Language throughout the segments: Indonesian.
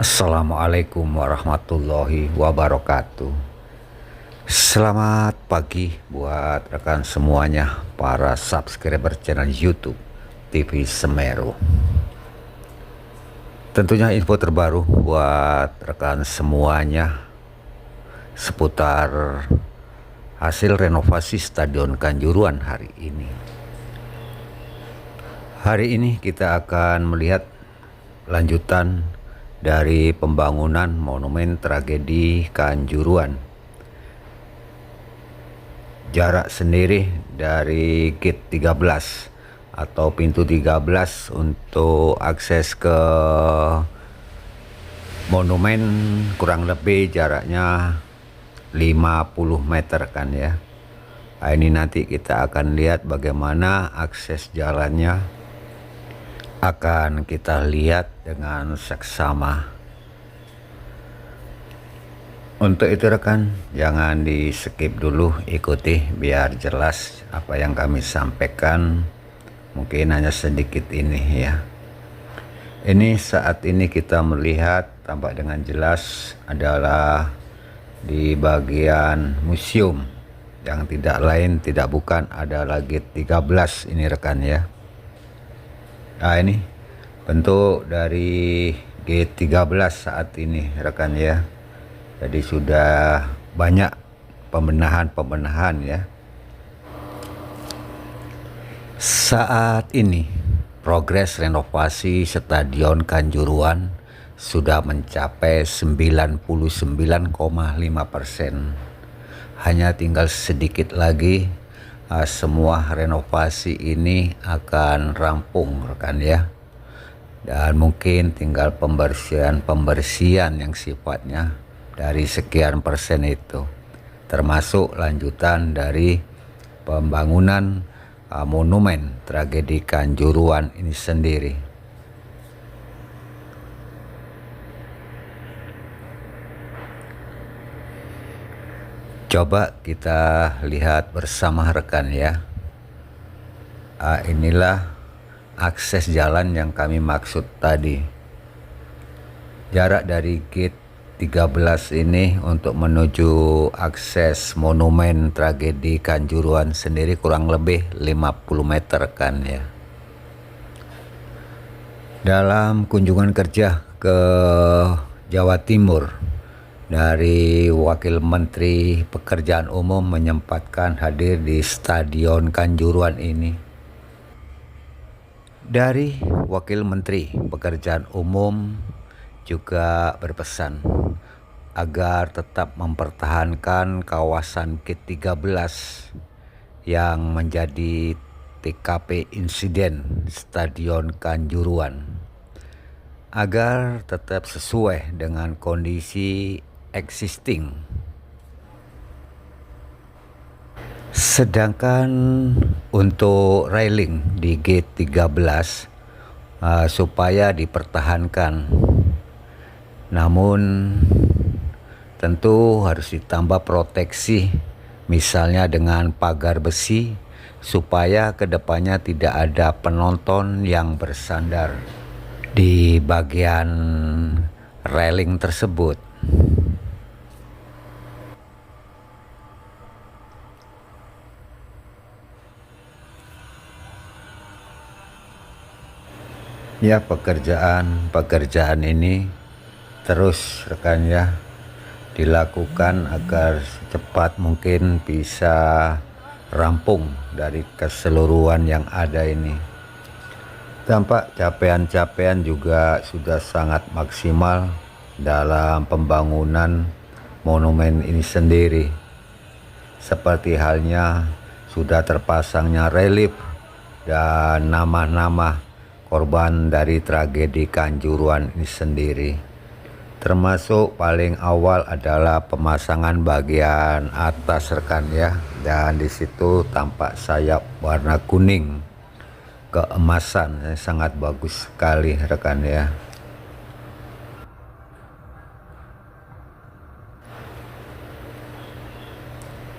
Assalamualaikum warahmatullahi wabarakatuh. Selamat pagi buat rekan semuanya para subscriber channel YouTube TV Semeru. Tentunya info terbaru buat rekan semuanya seputar hasil renovasi Stadion Kanjuruan hari ini. Hari ini kita akan melihat lanjutan dari pembangunan monumen tragedi Kanjuruan. Jarak sendiri dari gate 13 atau pintu 13 untuk akses ke monumen kurang lebih jaraknya 50 meter kan ya. Nah, ini nanti kita akan lihat bagaimana akses jalannya akan kita lihat dengan seksama. Untuk itu rekan, jangan di skip dulu, ikuti biar jelas apa yang kami sampaikan. Mungkin hanya sedikit ini ya. Ini saat ini kita melihat tampak dengan jelas adalah di bagian museum yang tidak lain tidak bukan adalah gate 13 ini rekan ya. Nah ini bentuk dari G13 saat ini rekan ya. Jadi sudah banyak pembenahan-pembenahan ya. Saat ini progres renovasi Stadion Kanjuruan sudah mencapai 99,5 persen. Hanya tinggal sedikit lagi uh, semua renovasi ini akan rampung rekan ya dan mungkin tinggal pembersihan-pembersihan yang sifatnya dari sekian persen itu termasuk lanjutan dari pembangunan uh, monumen tragedi Kanjuruan ini sendiri. Coba kita lihat bersama rekan ya. Ah, inilah akses jalan yang kami maksud tadi. Jarak dari gate 13 ini untuk menuju akses monumen tragedi Kanjuruan sendiri kurang lebih 50 meter kan ya. Dalam kunjungan kerja ke Jawa Timur dari Wakil Menteri Pekerjaan Umum menyempatkan hadir di Stadion Kanjuruan ini. Dari Wakil Menteri Pekerjaan Umum juga berpesan agar tetap mempertahankan kawasan K13 yang menjadi TKP insiden Stadion Kanjuruan agar tetap sesuai dengan kondisi existing. Sedangkan untuk railing di gate 13 uh, supaya dipertahankan. Namun tentu harus ditambah proteksi misalnya dengan pagar besi supaya ke depannya tidak ada penonton yang bersandar di bagian railing tersebut. Ya pekerjaan-pekerjaan ini terus rekan ya dilakukan agar cepat mungkin bisa rampung dari keseluruhan yang ada ini. Tampak capaian-capaian juga sudah sangat maksimal dalam pembangunan monumen ini sendiri. Seperti halnya sudah terpasangnya relief dan nama-nama korban dari tragedi Kanjuruan ini sendiri. Termasuk paling awal adalah pemasangan bagian atas rekan ya dan di situ tampak sayap warna kuning keemasan yang sangat bagus sekali rekan ya.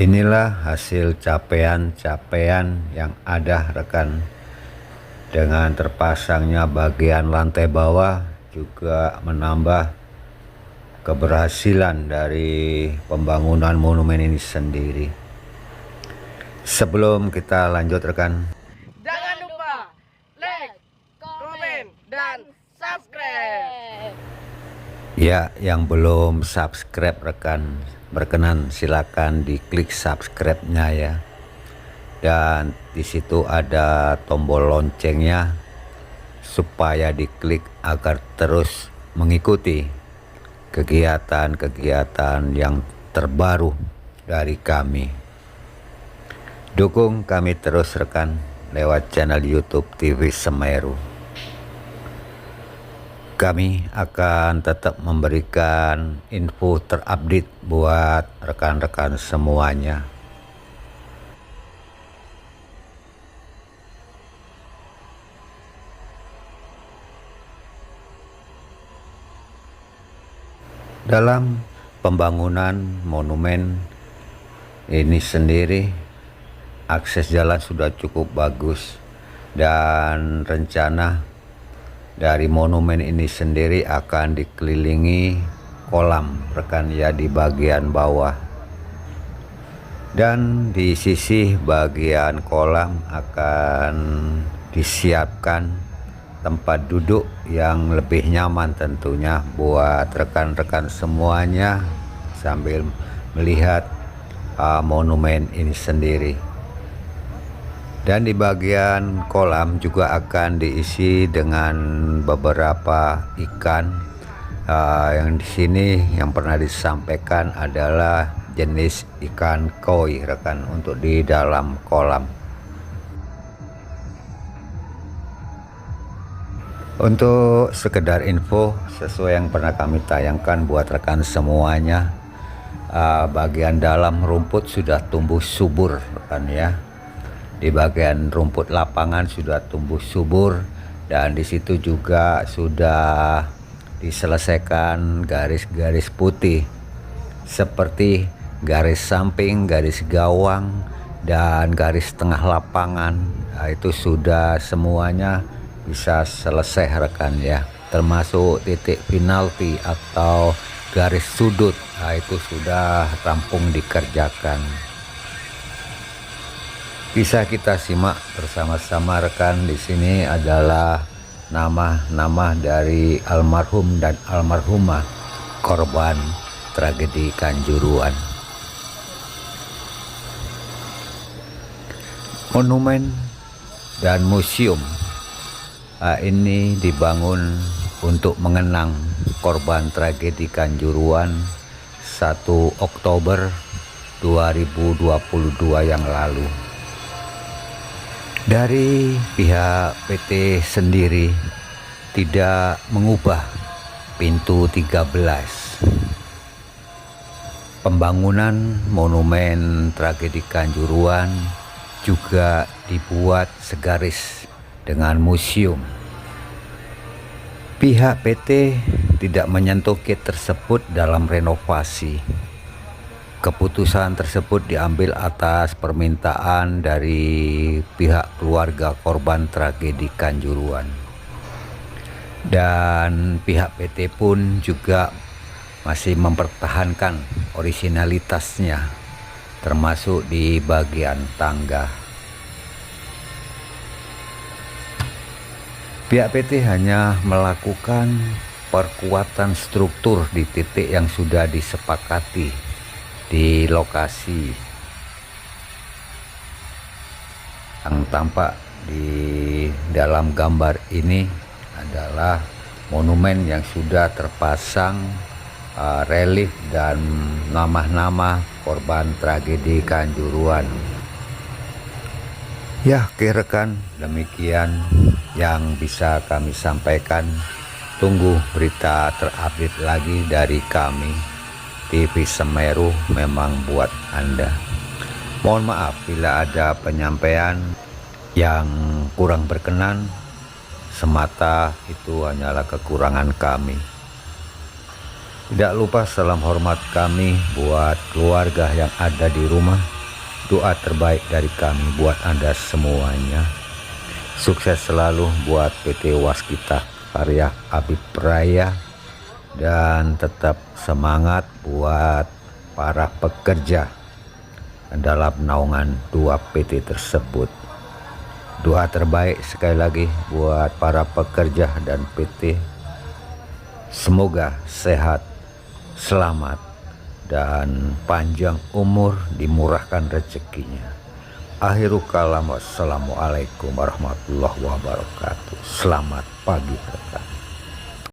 Inilah hasil capaian-capaian yang ada rekan dengan terpasangnya bagian lantai bawah juga menambah keberhasilan dari pembangunan monumen ini sendiri. Sebelum kita lanjut rekan, Jangan lupa like, komen, dan subscribe. ya yang belum subscribe rekan berkenan silakan diklik subscribe-nya ya. Dan di situ ada tombol loncengnya supaya diklik agar terus mengikuti kegiatan-kegiatan yang terbaru dari kami. Dukung kami terus rekan lewat channel YouTube TV Semeru. Kami akan tetap memberikan info terupdate buat rekan-rekan semuanya. Dalam pembangunan monumen ini sendiri akses jalan sudah cukup bagus dan rencana dari monumen ini sendiri akan dikelilingi kolam rekan ya di bagian bawah. Dan di sisi bagian kolam akan disiapkan tempat duduk yang lebih nyaman tentunya buat rekan-rekan semuanya sambil melihat uh, monumen ini sendiri. Dan di bagian kolam juga akan diisi dengan beberapa ikan uh, yang di sini yang pernah disampaikan adalah jenis ikan koi rekan untuk di dalam kolam. Untuk sekedar info sesuai yang pernah kami tayangkan buat rekan semuanya uh, bagian dalam rumput sudah tumbuh subur rekan ya. Di bagian rumput lapangan sudah tumbuh subur dan di situ juga sudah diselesaikan garis-garis putih seperti garis samping, garis gawang dan garis tengah lapangan. Nah, itu sudah semuanya bisa selesai rekan ya. Termasuk titik penalti atau garis sudut. Nah, itu sudah rampung dikerjakan. Bisa kita simak bersama-sama rekan di sini adalah nama-nama dari almarhum dan almarhumah korban tragedi Kanjuruan. Monumen dan museum ini dibangun untuk mengenang korban tragedi Kanjuruan 1 Oktober 2022 yang lalu. Dari pihak PT sendiri tidak mengubah pintu 13. Pembangunan monumen tragedi Kanjuruan juga dibuat segaris dengan museum. Pihak PT tidak menyentuh gate tersebut dalam renovasi Keputusan tersebut diambil atas permintaan dari pihak keluarga korban tragedi Kanjuruan. Dan pihak PT pun juga masih mempertahankan originalitasnya termasuk di bagian tangga. Pihak PT hanya melakukan perkuatan struktur di titik yang sudah disepakati di lokasi yang tampak di dalam gambar ini adalah monumen yang sudah terpasang uh, relief dan nama-nama korban tragedi Kanjuruan. Ya, kirakan demikian yang bisa kami sampaikan. Tunggu berita terupdate lagi dari kami. TV Semeru memang buat Anda. Mohon maaf bila ada penyampaian yang kurang berkenan, semata itu hanyalah kekurangan kami. Tidak lupa salam hormat kami buat keluarga yang ada di rumah. Doa terbaik dari kami buat Anda semuanya. Sukses selalu buat PT Waskita Karya Abib Raya dan tetap semangat buat para pekerja dalam naungan dua PT tersebut. Doa terbaik sekali lagi buat para pekerja dan PT. Semoga sehat, selamat, dan panjang umur dimurahkan rezekinya. Akhirul kalam wassalamualaikum warahmatullahi wabarakatuh. Selamat pagi rekan.